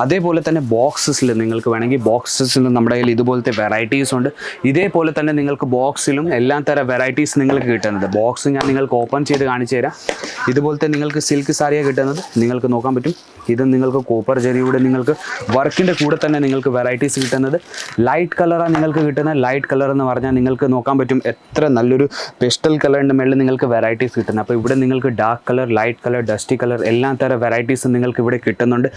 അതേപോലെ തന്നെ ബോക്സസിൽ നിങ്ങൾക്ക് വേണമെങ്കിൽ ബോക്സസിൽ നമ്മുടെ കയ്യിൽ ഇതുപോലത്തെ വെറൈറ്റീസ് ഉണ്ട്. ഇതേപോലെ തന്നെ നിങ്ങൾക്ക് ബോക്സിലും എല്ലാ തരം വെറൈറ്റീസ് നിങ്ങൾക്ക് കിട്ടുന്നത് ബോക്സ് ഞാൻ നിങ്ങൾക്ക് ഓപ്പൺ ചെയ്ത് കാണിച്ചു തരാം. ഇതുപോലത്തെ നിങ്ങൾക്ക് സിൽക്ക് സാരിയാണ് കിട്ടുന്നത്. നിങ്ങൾക്ക് നോക്കാൻ പറ്റും. ഇത് നിങ്ങൾക്ക് കോപ്പർ ജെറിയുടെ നിങ്ങൾക്ക് വർക്കിന്റെ കൂടെ തന്നെ നിങ്ങൾക്ക് വെറൈറ്റീസ് കിട്ടുന്നത്. ലൈറ്റ് കളറാണ് നിങ്ങൾക്ക് കിട്ടുന്നത്. ലൈറ്റ് കളർ എന്ന് പറഞ്ഞാൽ നിങ്ങൾക്ക് നോക്കാൻ പറ്റും എത്ര നല്ലൊരു പെസ്റ്റൽ കളറിന്റെ മേളിൽ നിങ്ങൾക്ക് വെറൈറ്റീസ് കിട്ടുന്നത്. അപ്പോൾ ഇവിടെ നിങ്ങൾക്ക് dark colour light colour dusty colour എല്ലാ തരം വെറൈറ്റീസും നിങ്ങൾക്ക് ഇവിടെ കിട്ടുന്നുണ്ട്.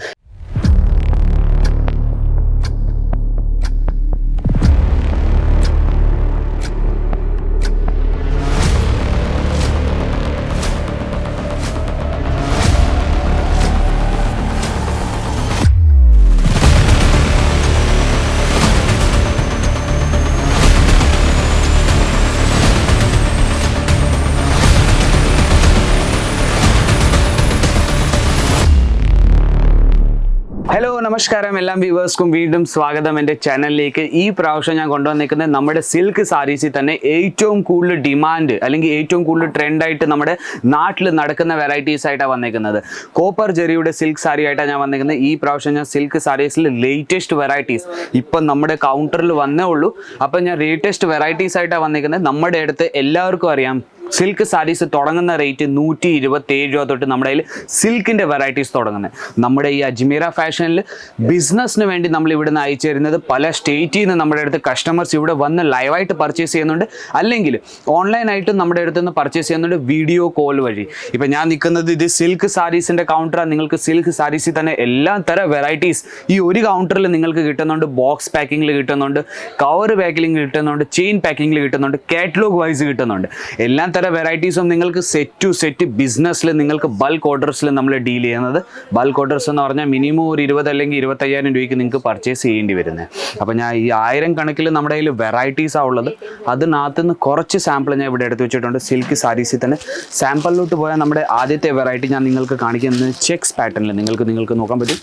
നമസ്കാരം. എല്ലാം വ്യൂവേഴ്സ്ക്കും വീണ്ടും സ്വാഗതം എന്റെ ചാനലിലേക്ക്. ഈ പ്രാവശ്യം ഞാൻ കൊണ്ടുവന്നിരിക്കുന്നത് നമ്മുടെ സിൽക്ക് സാരീസിൽ തന്നെ ഏറ്റവും കൂടുതൽ ഡിമാൻഡ് അല്ലെങ്കിൽ ഏറ്റവും കൂടുതൽ ട്രെൻഡായിട്ട് നമ്മുടെ നാട്ടിൽ നടക്കുന്ന വെറൈറ്റീസ് ആയിട്ടാണ് വന്നിരിക്കുന്നത് കോപ്പർ ജെറിയുടെ സിൽക്ക് സാരി ആയിട്ടാണ് ഞാൻ വന്നിരിക്കുന്നത് ഈ പ്രാവശ്യം ഞാൻ സിൽക്ക് സാരീസിൽ ലേറ്റസ്റ്റ് വെറൈറ്റീസ് ഇപ്പം നമ്മുടെ കൗണ്ടറിൽ വന്നേ ഉള്ളൂ. അപ്പം ഞാൻ ലേറ്റസ്റ്റ് വെറൈറ്റീസ് ആയിട്ടാണ് വന്നിരിക്കുന്നത് നമ്മുടെ അടുത്ത് എല്ലാവർക്കും അറിയാം. സിൽക്ക് സാരീസ് തുടങ്ങുന്ന റേറ്റ് നൂറ്റി ഇരുപത്തി ഏഴ് രൂപ തൊട്ട് നമ്മുടെ കയ്യിൽ സിൽക്കിന്റെ വെറൈറ്റീസ് തുടങ്ങുന്നത്. നമ്മുടെ ഈ അജ്മീറ ഫാഷനിൽ ബിസിനസ്സിന് വേണ്ടി നമ്മൾ ഇവിടെ നിന്ന് അയച്ചു തരുന്നത് പല സ്റ്റേറ്റിൽ നിന്ന് നമ്മുടെ അടുത്ത് കസ്റ്റമേഴ്സ് ഇവിടെ വന്ന് ലൈവായിട്ട് പർച്ചേസ് ചെയ്യുന്നുണ്ട്. അല്ലെങ്കിൽ ഓൺലൈനായിട്ടും നമ്മുടെ അടുത്ത് നിന്ന് പർച്ചേസ് ചെയ്യുന്നുണ്ട് വീഡിയോ കോൾ വഴി. ഇപ്പം ഞാൻ നിൽക്കുന്നത് ഇത് സിൽക്ക് സാരീസിന്റെ കൗണ്ടറാണ് നിങ്ങൾക്ക് സിൽക്ക് സാരീസിൽ തന്നെ എല്ലാ തരം വെറൈറ്റീസ് ഈ ഒരു കൗണ്ടറിൽ നിങ്ങൾക്ക് കിട്ടുന്നുണ്ട്. ബോക്സ് പാക്കിങ്ങിൽ കിട്ടുന്നുണ്ട്. കവർ പാക്കിങ്ങിൽ കിട്ടുന്നുണ്ട്. ചെയിൻ പാക്കിങ്ങിൽ കിട്ടുന്നുണ്ട്. കാറ്റലോഗ് വൈസ് കിട്ടുന്നുണ്ട്. എല്ലാ തരം വെറൈറ്റീസും നിങ്ങൾക്ക് സെറ്റ് ടു സെറ്റ് ബിസിനസ്സിൽ നിങ്ങൾക്ക് ബൾക്ക് ഓർഡേഴ്സിൽ നമ്മൾ ഡീൽ ചെയ്യുന്നത്. ബൾക്ക് ഓർഡേഴ്സ് എന്ന് പറഞ്ഞാൽ മിനിമം ഒരു ഇരുപത് അല്ലെങ്കിൽ ഇരുപത്തയ്യായിരം രൂപയ്ക്ക് നിങ്ങൾക്ക് പർച്ചേസ് ചെയ്യേണ്ടി വരുന്നത് അപ്പോൾ ഞാൻ ഈ ആയിരം കണക്കിൽ നമ്മുടെ കയ്യിൽ വെറൈറ്റീസാണ് ഉള്ളത്. അതിനകത്ത് നിന്ന് കുറച്ച് സാമ്പിൾ ഞാൻ ഇവിടെ എടുത്ത് വെച്ചിട്ടുണ്ട്. സിൽക്ക് സാരീസിൽ തന്നെ. സാമ്പിളിലോട്ട് പോയാൽ നമ്മുടെ ആദ്യത്തെ വെറൈറ്റി ഞാൻ നിങ്ങൾക്ക് കാണിക്കുന്നത് ചെക്സ് പാറ്റേണിൽ നിങ്ങൾക്ക് നിങ്ങൾക്ക് നോക്കാൻ പറ്റും.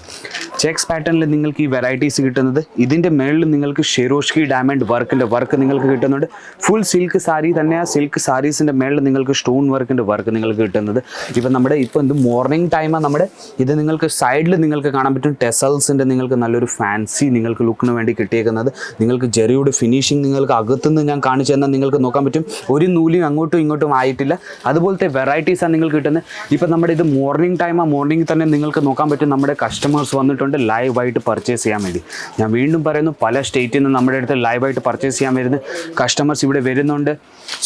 ചെക്സ് പാറ്റേണിൽ നിങ്ങൾക്ക് ഈ വെറൈറ്റീസ് കിട്ടുന്നത്. ഇതിന്റെ മേളിൽ നിങ്ങൾക്ക് ഷെരോഷ്കി ഡയമണ്ട് വർക്കിന്റെ വർക്ക് നിങ്ങൾക്ക് കിട്ടുന്നുണ്ട്. ഫുൾ സിൽക്ക് സാരി തന്നെ. ആ സിൽക്ക് സാരീസിന്റെ മേളിൽ നിങ്ങൾക്ക് സ്റ്റോൺ വർക്കിന്റെ വർക്ക് നിങ്ങൾക്ക് കിട്ടുന്നത്. ഇപ്പം നമ്മുടെ ഇപ്പോൾ എന്ത് മോർണിംഗ് ടൈമാണ് നമ്മുടെ ഇത് നിങ്ങൾക്ക് സൈഡിൽ നിങ്ങൾക്ക് കാണാൻ പറ്റും ടെസൽസിന്റെ നിങ്ങൾക്ക് നല്ലൊരു ഫാൻസി നിങ്ങൾക്ക് ലുക്കിന് വേണ്ടി കിട്ടിയേക്കുന്നത്. നിങ്ങൾക്ക് ജെറിയുടെ ഫിനിഷിംഗ് നിങ്ങൾക്ക് അകത്തുനിന്ന് ഞാൻ കാണിച്ചു തന്നാൽ നിങ്ങൾക്ക് നോക്കാൻ പറ്റും. ഒരു നൂലും അങ്ങോട്ടും ഇങ്ങോട്ടും ആയിട്ടില്ല. അതുപോലത്തെ വെറൈറ്റീസാണ് നിങ്ങൾക്ക് കിട്ടുന്നത്. ഇപ്പം നമ്മുടെ ഇത് മോർണിംഗ് ടൈമാണ് മോർണിംഗ് തന്നെ നിങ്ങൾക്ക് നോക്കാൻ പറ്റും. നമ്മുടെ കസ്റ്റമേഴ്സ് വന്നിട്ടുണ്ട് ലൈവായിട്ട് പർച്ചേസ് ചെയ്യാൻ വേണ്ടി. ഞാൻ വീണ്ടും പറയുന്നു പല സ്റ്റേറ്റിൽ നിന്ന് നമ്മുടെ അടുത്ത് ലൈവായിട്ട് പർച്ചേസ് ചെയ്യാൻ വരുന്നത് കസ്റ്റമേഴ്സ് ഇവിടെ വരുന്നുണ്ട്.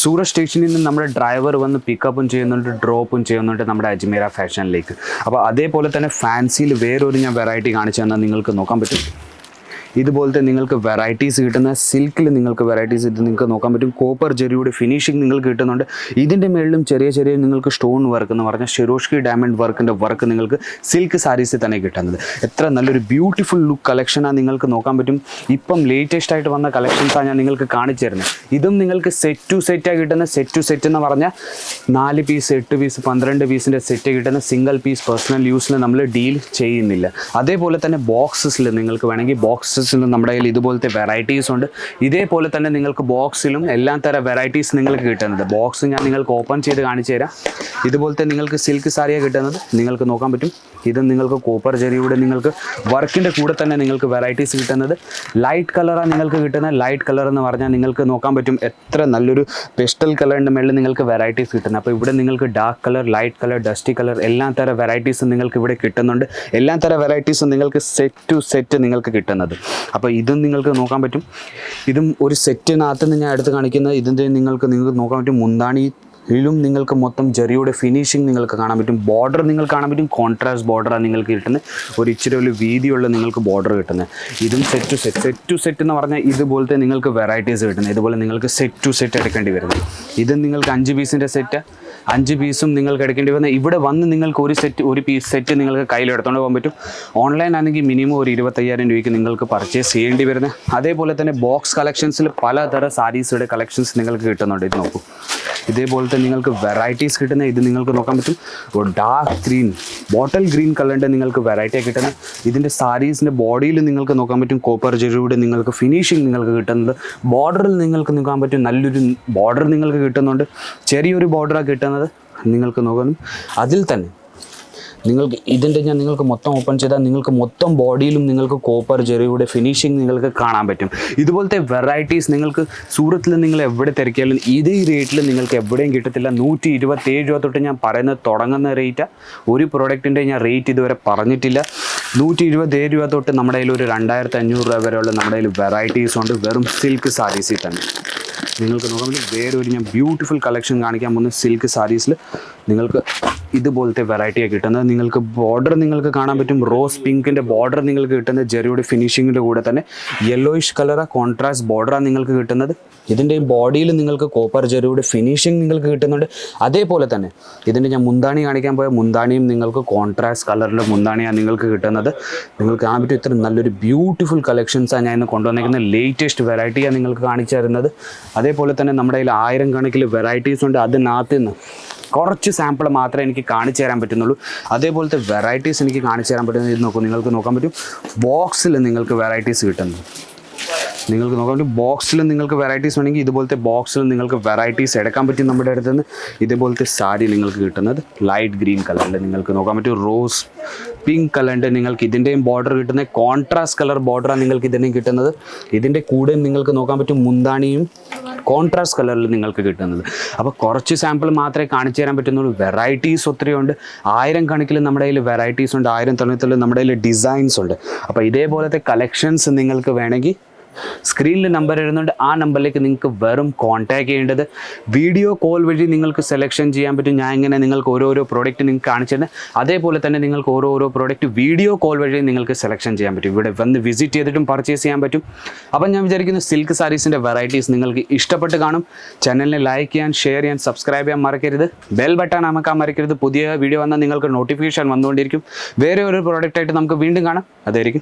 സൂറത്ത് സ്റ്റേഷനിൽ നിന്ന് നമ്മുടെ ഡ്രൈവർ വന്ന് പിക്കപ്പും ചെയ്യുന്നുണ്ട് ഡ്രോപ്പും ചെയ്യുന്നുണ്ട് നമ്മുടെ അജ്മീര ഫാഷനിലേക്ക് അപ്പോൾ അതേപോലെ തന്നെ ഫാൻസിയിൽ വേറൊരു ഞാൻ വെറൈറ്റി കാണിച്ചു തന്നാൽ നിങ്ങൾക്ക് നോക്കാൻ പറ്റും. ഇതുപോലത്തെ നിങ്ങൾക്ക് വെറൈറ്റീസ് കിട്ടുന്ന സിൽക്കിൽ നിങ്ങൾക്ക് വെറൈറ്റീസ് ഇത് നിങ്ങൾക്ക് നോക്കാൻ പറ്റും. കോപ്പർ ജെറിയുടെ ഫിനിഷിംഗ് നിങ്ങൾക്ക് കിട്ടുന്നുണ്ട്. ഇതിന്റെ മേളിലും ചെറിയ ചെറിയ നിങ്ങൾക്ക് സ്റ്റോൺ വർക്ക് എന്ന് പറഞ്ഞാൽ ഷെറോഷ്കി ഡയമണ്ട് വർക്കിന്റെ വർക്ക് നിങ്ങൾക്ക് സിൽക്ക് സാരീസിൽ തന്നെ കിട്ടുന്നത്. എത്ര നല്ലൊരു ബ്യൂട്ടിഫുൾ ലുക്ക് കളക്ഷനാണ് നിങ്ങൾക്ക് നോക്കാൻ പറ്റും. ഇപ്പം ലേറ്റസ്റ്റ് ആയിട്ട് വന്ന കളക്ഷൻസാണ് ഞാൻ നിങ്ങൾക്ക് കാണിച്ചു തരുന്നത് ഇതും നിങ്ങൾക്ക് സെറ്റ് ടു സെറ്റാണ് കിട്ടുന്ന സെറ്റ് ടു സെറ്റ് എന്ന് പറഞ്ഞാൽ നാല് പീസ് എട്ട് പീസ് പന്ത്രണ്ട് പീസിന്റെ സെറ്റ് കിട്ടുന്ന സിംഗിൾ പീസ് പേഴ്സണൽ യൂസിൽ നമ്മൾ ഡീൽ ചെയ്യുന്നില്ല. അതേപോലെ തന്നെ ബോക്സസിൽ നിങ്ങൾക്ക് വേണമെങ്കിൽ ബോക്സസിൽ നമ്മുടെ കയ്യിൽ ഇതുപോലത്തെ വെറൈറ്റീസ് ഉണ്ട്. ഇതേപോലെ തന്നെ നിങ്ങൾക്ക് ബോക്സിലും എല്ലാ തരം വെറൈറ്റീസ് നിങ്ങൾക്ക് കിട്ടുന്നത് ബോക്സ് ഞാൻ നിങ്ങൾക്ക് ഓപ്പൺ ചെയ്ത് കാണിച്ചു തരാം ഇതുപോലത്തെ നിങ്ങൾക്ക് സിൽക്ക് സാരിയാണ് കിട്ടുന്നത്. നിങ്ങൾക്ക് നോക്കാൻ പറ്റും. ഇത് നിങ്ങൾക്ക് കോപ്പർ ചെറിയുടെ നിങ്ങൾക്ക് വർക്കിന്റെ കൂടെ തന്നെ നിങ്ങൾക്ക് വെറൈറ്റീസ് കിട്ടുന്നത്. ലൈറ്റ് കളറാണ് നിങ്ങൾക്ക് കിട്ടുന്നത്. ലൈറ്റ് കളർ എന്ന് പറഞ്ഞാൽ നിങ്ങൾക്ക് നോക്കാൻ പറ്റും എത്ര നല്ലൊരു പെസ്റ്റൽ കളറിന്റെ മേളിൽ നിങ്ങൾക്ക് വെറൈറ്റീസ് കിട്ടുന്നത്. അപ്പോൾ ഇവിടെ നിങ്ങൾക്ക് dark colour light colour dusty colour എല്ലാ തരം വെറൈറ്റീസും നിങ്ങൾക്ക് ഇവിടെ കിട്ടുന്നുണ്ട്. എല്ലാ തരം വെറൈറ്റീസും നിങ്ങൾക്ക് സെറ്റ് ടു സെറ്റ് നിങ്ങൾക്ക് കിട്ടുന്നത്. അപ്പോൾ ഇതും നിങ്ങൾക്ക് നോക്കാൻ പറ്റും. ഇതും ഒരു സെറ്റിനകത്ത് നിന്ന് ഞാൻ എടുത്ത് കാണിക്കുന്നത്. ഇതിന്റെ നിങ്ങൾക്ക് നിങ്ങൾക്ക് നോക്കാൻ പറ്റും. മുന്താണി ഇതിലും നിങ്ങൾക്ക് മൊത്തം ജെറിയുടെ ഫിനിഷിങ് നിങ്ങൾക്ക് കാണാൻ പറ്റും. ബോർഡർ നിങ്ങൾക്ക് കാണാൻ പറ്റും. കോൺട്രാസ്റ്റ് ബോർഡറാണ് നിങ്ങൾക്ക് കിട്ടുന്നത്. ഒരു ഇച്ചിരി ഒരു വീതിയുള്ള നിങ്ങൾക്ക് ബോർഡർ കിട്ടുന്നത്. ഇതും set to set set to set എന്ന് പറഞ്ഞാൽ ഇതുപോലത്തെ നിങ്ങൾക്ക് വെറൈറ്റീസ് കിട്ടുന്നത്. ഇതുപോലെ നിങ്ങൾക്ക് സെറ്റ് ടു സെറ്റ് എടുക്കേണ്ടി വരുന്നത്. ഇത് നിങ്ങൾക്ക് അഞ്ച് പീസിന്റെ സെറ്റ് അഞ്ച് പീസും നിങ്ങൾക്ക് എടുക്കേണ്ടി വന്നാൽ ഇവിടെ വന്ന് നിങ്ങൾക്ക് ഒരു സെറ്റ് ഒരു പീസ് സെറ്റ് നിങ്ങൾക്ക് കയ്യിൽ എടുത്തുകൊണ്ട് പോകാൻ പറ്റും. ഓൺലൈൻ ആണെങ്കിൽ മിനിമം ഒരു ഇരുപത്തയ്യായിരം രൂപയ്ക്ക് നിങ്ങൾക്ക് പർച്ചേസ് ചെയ്യേണ്ടി വരുന്നത്. അതേപോലെ തന്നെ ബോക്സ് കളക്ഷൻസിൽ പലതരം സാരീസുടെ കളക്ഷൻസ് നിങ്ങൾക്ക് കിട്ടുന്നുണ്ട്. ഇത് നോക്കൂ. ഇതേപോലത്തെ നിങ്ങൾക്ക് വെറൈറ്റീസ് കിട്ടുന്ന ഇത് നിങ്ങൾക്ക് നോക്കാൻ പറ്റും. ഒരു ഡാർക്ക് ഗ്രീൻ ബോട്ടൽ ഗ്രീൻ കളറിന്റെ നിങ്ങൾക്ക് വെറൈറ്റി കിട്ടുന്നത് ഇതിന്റെ സാരീസിന്റെ ബോഡിയിൽ നിങ്ങൾക്ക് നോക്കാൻ പറ്റും. കോപ്പർ ജെറിയുടെ നിങ്ങൾക്ക് ഫിനിഷിങ് നിങ്ങൾക്ക് കിട്ടുന്നത്. ബോർഡറിൽ നിങ്ങൾക്ക് നോക്കാൻ പറ്റും. നല്ലൊരു ബോർഡർ നിങ്ങൾക്ക് കിട്ടുന്നുണ്ട്. ചെറിയൊരു ബോർഡറാണ് കിട്ടുന്നത് നിങ്ങൾക്ക് നോക്കാനും അതിൽ തന്നെ നിങ്ങൾക്ക് ഇതിന്റെ ഞാൻ നിങ്ങൾക്ക് മൊത്തം ഓപ്പൺ ചെയ്താൽ നിങ്ങൾക്ക് മൊത്തം ബോഡിയിലും നിങ്ങൾക്ക് കോപ്പർ ജെറിയുടെ ഫിനിഷിങ് നിങ്ങൾക്ക് കാണാൻ പറ്റും. ഇതുപോലത്തെ വെറൈറ്റീസ് നിങ്ങൾക്ക് സൂറത്തിൽ നിങ്ങൾ എവിടെ തിരക്കിയാലും ഇതേ റേറ്റിൽ നിങ്ങൾക്ക് എവിടെയും കിട്ടത്തില്ല. നൂറ്റി ഇരുപത്തേഴ് രൂപ തൊട്ട് ഞാൻ പറയുന്നത് തുടങ്ങുന്ന റേറ്റാണ് ഒരു പ്രോഡക്റ്റിന്റെ ഞാൻ റേറ്റ് ഇതുവരെ പറഞ്ഞിട്ടില്ല. നൂറ്റി ഇരുപത്തേഴ് രൂപ തൊട്ട് നമ്മുടെ കയ്യിൽ ഒരു രണ്ടായിരത്തി അഞ്ഞൂറ് രൂപ വരെയുള്ള നമ്മുടെ കയ്യിൽ വെറൈറ്റീസ് ഉണ്ട്. വെറും സിൽക്ക് സാരീസിൽ തന്നെ. നിങ്ങൾക്ക് പറ്റും വേറൊരു ഞാൻ ബ്യൂട്ടിഫുൾ കളക്ഷൻ കാണിക്കാൻ പോകുന്ന സിൽക്ക് സാരീസിൽ നിങ്ങൾക്ക് ഇതുപോലത്തെ വെറൈറ്റിയാണ് കിട്ടുന്നത്. നിങ്ങൾക്ക് ബോർഡർ നിങ്ങൾക്ക് കാണാൻ പറ്റും. റോസ് പിങ്കിന്റെ ബോർഡർ നിങ്ങൾക്ക് കിട്ടുന്നത്. ജെറിയുടെ ഫിനിഷിങ്ങിന്റെ കൂടെ തന്നെ. യെല്ലോയിഷ് കളറാ കോൺട്രാസ്റ്റ് ബോർഡറാണ് നിങ്ങൾക്ക് കിട്ടുന്നത്. ഇതിന്റെ ബോഡിയിൽ നിങ്ങൾക്ക് കോപ്പർ ജെറിയുടെ ഫിനിഷിങ് നിങ്ങൾക്ക് കിട്ടുന്നുണ്ട്. അതേപോലെ തന്നെ ഇതിന്റെ ഞാൻ മുന്താണി കാണിക്കാൻ പോയ മുന്താണിയും നിങ്ങൾക്ക് കോൺട്രാസ്റ്റ് കളറിലെ മുന്താണിയാണ് നിങ്ങൾക്ക് കിട്ടുന്നത്. നിങ്ങൾക്ക് കാണാൻ പറ്റും ഇത്ര നല്ലൊരു ബ്യൂട്ടിഫുൾ കളക്ഷൻസാണ് ഞാൻ ഇന്ന് കൊണ്ടുവന്നിരിക്കുന്ന ലേറ്റസ്റ്റ് വെറൈറ്റിയാണ് നിങ്ങൾക്ക് കാണിച്ചു തരുന്നത്. അതേപോലെ തന്നെ നമ്മുടെ കയ്യിൽ ആയിരം കണക്കിൽ വെറൈറ്റീസ് ഉണ്ട്. അതിനകത്ത് നിന്ന് കുറച്ച് സാമ്പിൾ മാത്രമേ എനിക്ക് കാണിച്ചു തരാൻ പറ്റുന്നുള്ളൂ. അതേപോലത്തെ വെറൈറ്റീസ് എനിക്ക് കാണിച്ചു തരാൻ പറ്റുന്നത് ഇത് നോക്കൂ നിങ്ങൾക്ക് നോക്കാൻ പറ്റും. ബോക്സിൽ നിങ്ങൾക്ക് വെറൈറ്റീസ് കിട്ടുന്നു. നിങ്ങൾക്ക് നോക്കാൻ പറ്റും ബോക്സിൽ നിങ്ങൾക്ക് വെറൈറ്റീസ് വേണമെങ്കിൽ ഇതുപോലത്തെ ബോക്സിൽ നിങ്ങൾക്ക് വെറൈറ്റീസ് എടുക്കാൻ പറ്റും നമ്മുടെ അടുത്ത് നിന്ന് ഇതുപോലത്തെ സാരി നിങ്ങൾക്ക് കിട്ടുന്നത് ലൈറ്റ് ഗ്രീൻ കളറിൽ നിങ്ങൾക്ക് നോക്കാൻ പറ്റും റോസ് പിങ്ക് കളറിന്റെ നിങ്ങൾക്ക് ഇതിന്റെയും ബോർഡർ കിട്ടുന്നത് കോൺട്രാസ്റ്റ് കളർ ബോർഡറാണ് നിങ്ങൾക്ക് ഇതിന്റെയും കിട്ടുന്നത്. ഇതിന്റെ കൂടെ നിങ്ങൾക്ക് നോക്കാൻ പറ്റും മുന്താണിയും കോൺട്രാസ്റ്റ് കളറിൽ നിങ്ങൾക്ക് കിട്ടുന്നത് അപ്പോൾ കുറച്ച് സാമ്പിൾ മാത്രമേ കാണിച്ചു തരാൻ പറ്റുന്നുള്ളൂ വെറൈറ്റീസ് ഒത്തിരി ഉണ്ട് ആയിരം കണക്കിൽ നമ്മുടെ കയ്യിൽ വെറൈറ്റീസ് ഉണ്ട് ആയിരം തൊണ്ണൂറ്റി നമ്മുടെ കയ്യിൽ ഡിസൈൻസ് ഉണ്ട് അപ്പോൾ ഇതേപോലത്തെ കളക്ഷൻസ് നിങ്ങൾക്ക് വേണമെങ്കിൽ സ്ക്രീനിൽ നമ്പർ എഴുതുന്നുണ്ട് ആ നമ്പറിലേക്ക് നിങ്ങൾക്ക് വെറും കോൺടാക്ട് ചെയ്യേണ്ടത് വീഡിയോ കോൾ വഴി നിങ്ങൾക്ക് സെലക്ഷൻ ചെയ്യാൻ പറ്റും. ഞാൻ ഇങ്ങനെ നിങ്ങൾക്ക് ഓരോരോ പ്രോഡക്റ്റ് നിങ്ങൾക്ക് കാണിച്ചു അതേപോലെ തന്നെ നിങ്ങൾക്ക് ഓരോരോ ഓരോ പ്രോഡക്റ്റ് വീഡിയോ കോൾ വഴി നിങ്ങൾക്ക് സെലക്ഷൻ ചെയ്യാൻ പറ്റും. ഇവിടെ വന്ന് വിസിറ്റ് ചെയ്തിട്ടും പർച്ചേസ് ചെയ്യാൻ പറ്റും. അപ്പം ഞാൻ വിചാരിക്കുന്നു സിൽക്ക് സാരീസിന്റെ വെറൈറ്റീസ് നിങ്ങൾക്ക് ഇഷ്ടപ്പെട്ട് കാണും. ചാനലിനെ ലൈക്ക് ചെയ്യാൻ ഷെയർ ചെയ്യാൻ സബ്സ്ക്രൈബ് ചെയ്യാൻ മറക്കരുത്. ബെൽ ബട്ടൺ അമക്കാൻ മറക്കരുത്. പുതിയ വീഡിയോ വന്നാൽ നിങ്ങൾക്ക് നോട്ടിഫിക്കേഷൻ വന്നുകൊണ്ടിരിക്കും. വേറെ ഒരു പ്രോഡക്റ്റായിട്ട് നമുക്ക് വീണ്ടും കാണാം. അതായിരിക്കും.